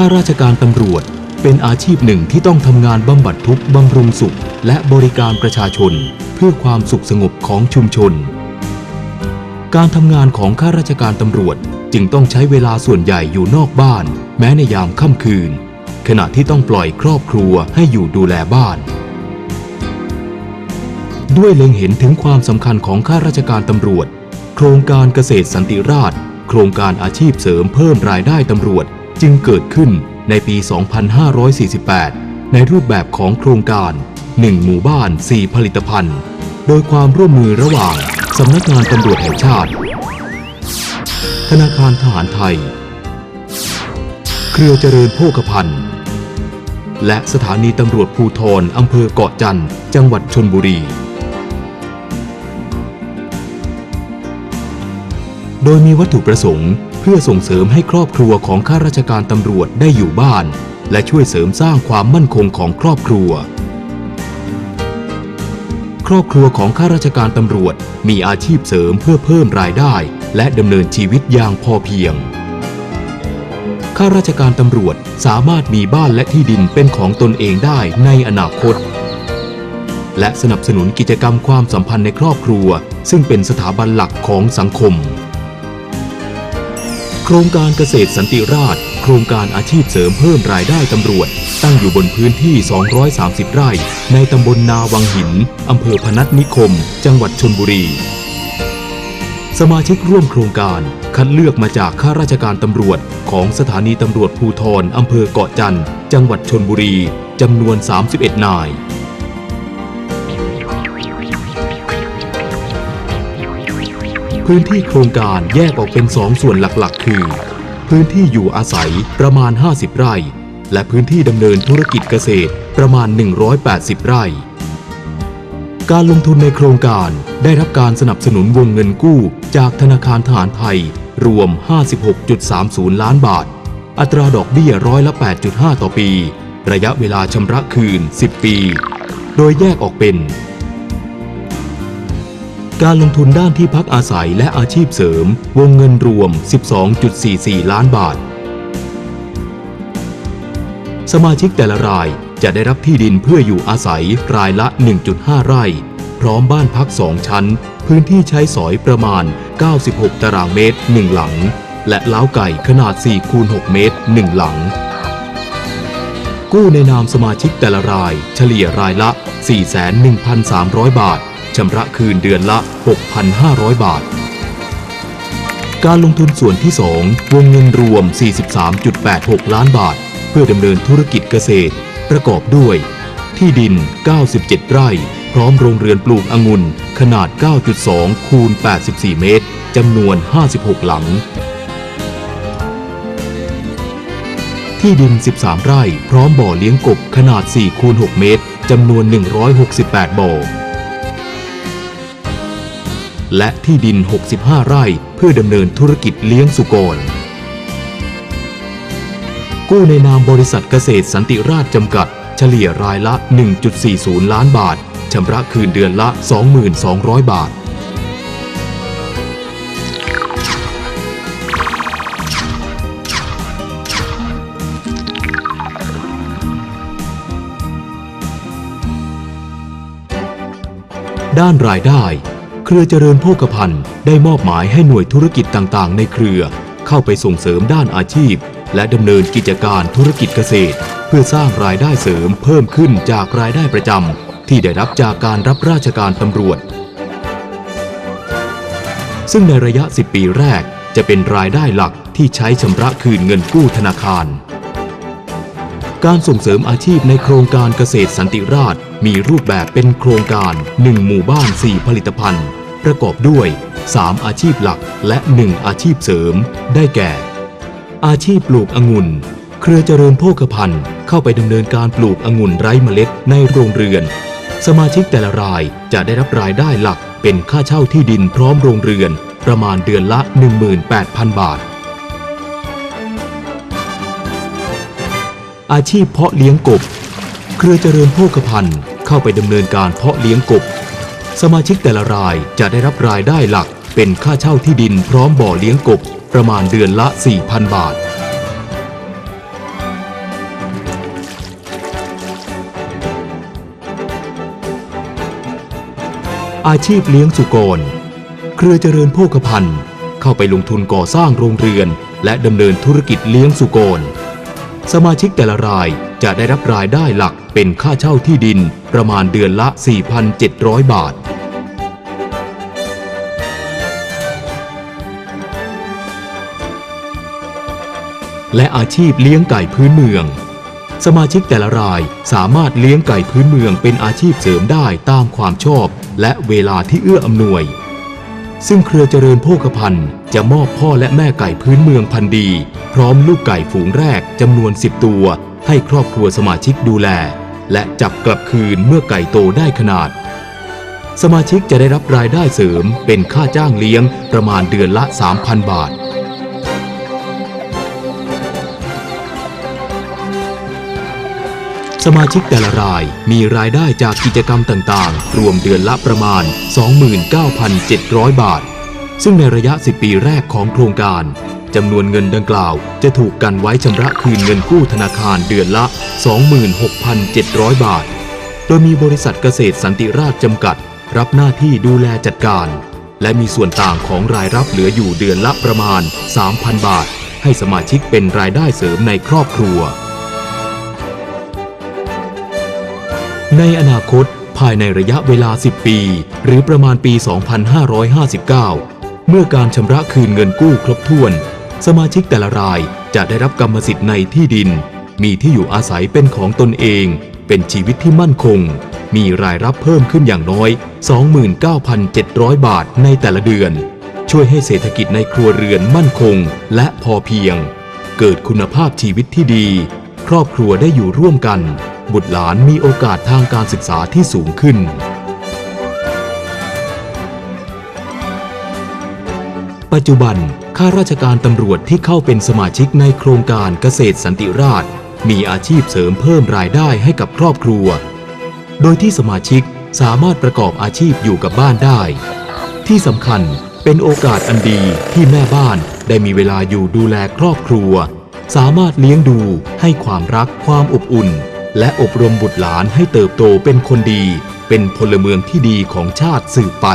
ข้าราชการตำรวจ เป็นอาชีพหนึ่งที่ต้องทำงานบำบัดทุกข์บำรุงสุข และบริการประชาชน เพื่อความสุขสงบของชุมชน การทำงานของข้าราชการตำรวจจึงต้องใช้เวลาส่วนใหญ่อยู่นอกบ้าน แม้ในยามค่ำคืน ขณะที่ต้องปล่อยครอบครัวให้อยู่ดูแลบ้าน ด้วยเล็งเห็นถึงความสำคัญของข้าราชการตำรวจ โครงการเกษตรสันติราษฎร์โครงการอาชีพเสริมเพิ่มรายได้ตำรวจ จึงเกิดขึ้นในปี 2548 ในรูปแบบของโครงการ 1 หมู่บ้าน 4 ผลิตภัณฑ์ โดยความร่วมมือระหว่างสำนักงานตำรวจแห่งชาติ ธนาคารทหารไทย เครือเจริญโภคภัณฑ์ และสถานีตำรวจภูทรอำเภอเกาะจันทร์จังหวัดชนบุรี โดยมีวัตถุประสงค์ พื่อส่งเสริมให้ครอบครัวของข้าราชการตำรวจได้อยู่บ้าน และช่วยเสริมสร้างความมั่นคงของครอบครัว ครอบครัวของข้าราชการตำรวจมีอาชีพเสริมเพื่อเพิ่มรายได้ และดำเนินชีวิตอย่างพอเพียงข้าราชการตำรวจสามารถมีบ้านและที่ดินเป็นของตนเองได้ในอนาคต และสนับสนุนกิจกรรมความสัมพันธ์ในครอบครัว ซึ่งเป็นสถาบันหลักของสังคม โครงการเกษตรสันติราษฎร์โครงการอาชีพเสริมเพิ่มรายได้ตำรวจ ตั้งอยู่บนพื้นที่ 230 ไร่ ในตำบลนาวังหิน อำเภอพนัสนิคม จังหวัดชนบุรี สมาชิกร่วมโครงการคัดเลือกมาจากข้าราชการตำรวจ ของสถานีตำรวจภูทรอำเภอเกาะจันทร์จังหวัดชนบุรีจำนวน 31 นาย พื้นที่โครงการแยกออกเป็นสองส่วนหลักๆ คือ พื้นที่อยู่อาศัยประมาณ 50 ไร่ และพื้นที่ดำเนินธุรกิจเกษตรประมาณ 180 ไร่ การลงทุนในโครงการได้รับการสนับสนุนวงเงินกู้จากธนาคารทหารไทย รวม 56.30 ล้านบาท อัตราดอกเบี้ยร้อยละ 8.5 ต่อปี ระยะเวลาชำระคืน 10 ปี โดยแยกออกเป็น การลงทุนด้านที่พักอาศัยและอาชีพเสริม วงเงินรวม 12.44 ล้านบาท สมาชิกแต่ละรายจะได้รับที่ดินเพื่ออยู่อาศัยรายละ 1.5 ไร่ พร้อมบ้านพัก 2 ชั้น พื้นที่ใช้สอยประมาณ 96 ตารางเมตร 1 หลัง และเล้าไก่ขนาด 4 คูณ 6 เมตร 1 หลัง กู้ในนามสมาชิกแต่ละราย เฉลี่ยรายละ 41,300 บาท ชำระคืนเดือนละ 6,500 บาท การลงทุนส่วนที่ 2 วงเงินรวม 43.86 ล้านบาท เพื่อดำเนินธุรกิจเกษตร ประกอบด้วย ที่ดิน 97 ไร่ พร้อมโรงเรือนปลูกองุ่น ขนาด 9.2 คูณ 84 เมตรจำนวน 56 หลัง ที่ดิน 13 ไร่ พร้อมบ่อเลี้ยงกบขนาด 4 คูณ 6 เมตรจำนวน 168 บ่อ และที่ดิน 65 ไร่เพื่อดำเนินธุรกิจเลี้ยงสุกร กู้ในนามบริษัทเกษตรสันติราชจำกัด เฉลี่ยรายละ 1.40 ล้านบาทชำระคืนเดือนละ 2,200 บาทด้านรายได้ เครือเจริญโภคภัณฑ์ได้มอบหมายให้หน่วยธุรกิจต่างๆ ในเครือ เข้าไปส่งเสริมด้านอาชีพ และดำเนินกิจการธุรกิจเกษตร เพื่อสร้างรายได้เสริมเพิ่มขึ้นจากรายได้ประจำที่ได้รับจากการรับราชการตำรวจ ซึ่งในระยะ 10 ปีแรกจะเป็นรายได้หลักที่ใช้ชำระคืนเงินกู้ธนาคาร การส่งเสริมอาชีพในโครงการเกษตรสันติราษฎร์มีรูปแบบเป็นโครงการ 1 หมู่บ้าน 4 ผลิตภัณฑ์ ประกอบด้วย 3 อาชีพหลักและ 1 อาชีพเสริม ได้แก่ อาชีพปลูกองุ่น เครือเจริญโภคภัณฑ์เข้าไปดำเนินการปลูกองุ่นไร้เมล็ดในโรงเรือน สมาชิกแต่ละรายจะได้รับรายได้หลักเป็นค่าเช่าที่ดินพร้อมโรงเรือน ประมาณเดือนละ 18,000 บาท อาชีพเพาะเลี้ยงกบ เครือเจริญโภคภัณฑ์เข้าไปดำเนินการเพาะเลี้ยงกบ สมาชิกแต่ละรายจะได้รับรายได้หลัก เป็นค่าเช่าที่ดินพร้อมบ่อเลี้ยงกบ ประมาณเดือนละ 4,000 บาท อาชีพเลี้ยงสุกร เครือเจริญโภคภัณฑ์ เข้าไปลงทุนก่อสร้างโรงเรือน และดำเนินธุรกิจเลี้ยงสุกร สมาชิกแต่ละรายจะได้รับรายได้หลักเป็นค่าเช่าที่ดินประมาณเดือนละ 4,700 บาท และอาชีพเลี้ยงไก่พื้นเมือง สมาชิกแต่ละรายสามารถเลี้ยงไก่พื้นเมืองเป็นอาชีพเสริมได้ตามความชอบ และเวลาที่เอื้ออำนวย ซึ่งเครือเจริญโภคภัณฑ์จะมอบพ่อและแม่ไก่พื้นเมืองพันธุ์ดี พร้อมลูกไก่ฝูงแรกจำนวน 10 ตัว ให้ครอบครัวสมาชิกดูแล และจับกลับคืนเมื่อไก่โตได้ขนาดสมาชิกจะได้รับรายได้เสริมเป็นค่าจ้างเลี้ยงประมาณเดือนละ 3,000 บาท สมาชิกแต่ละรายมีรายได้จากกิจกรรมต่างๆ รวมเดือนละประมาณ 29,700 บาท ซึ่งในระยะ 10 ปีแรกของโครงการจำนวนเงินดังกล่าว จะถูกกันไว้ชำระคืนเงินกู้ธนาคารเดือนละ 26,700 บาท โดยมีบริษัทเกษตรสันติราชจำกัด รับหน้าที่ดูแลจัดการ และมีส่วนต่างของรายรับเหลืออยู่เดือนละประมาณ 3,000 บาท ให้สมาชิกเป็นรายได้เสริมในครอบครัว ในอนาคตภายในระยะเวลา 10 ปี หรือประมาณปี 2559 เมื่อการชำระคืนเงินกู้ครบถ้วน สมาชิกแต่ละรายจะได้รับกรรมสิทธิ์ในที่ดิน มีที่อยู่อาศัยเป็นของตนเอง เป็นชีวิตที่มั่นคง มีรายรับเพิ่มขึ้นอย่างน้อย 29,700 บาทในแต่ละเดือน ช่วยให้เศรษฐกิจในครัวเรือนมั่นคง และพอเพียง เกิดคุณภาพชีวิตที่ดี ครอบครัวได้อยู่ร่วมกัน บุตรหลานมีโอกาสทางการศึกษาที่สูงขึ้น ปัจจุบันข้าราชการตำรวจที่เข้าเป็นสมาชิกในโครงการเกษตรสันติราษฎร์มีอาชีพเสริมเพิ่มรายได้ให้กับครอบครัว โดยที่สมาชิกสามารถประกอบอาชีพอยู่กับบ้านได้ ที่สำคัญเป็นโอกาสอันดีที่แม่บ้านได้มีเวลาอยู่ดูแลครอบครัว สามารถเลี้ยงดูให้ความรักความอบอุ่น และอบรมบุตรหลานให้เติบโตเป็นคนดี เป็นพลเมืองที่ดีของชาติสืบไป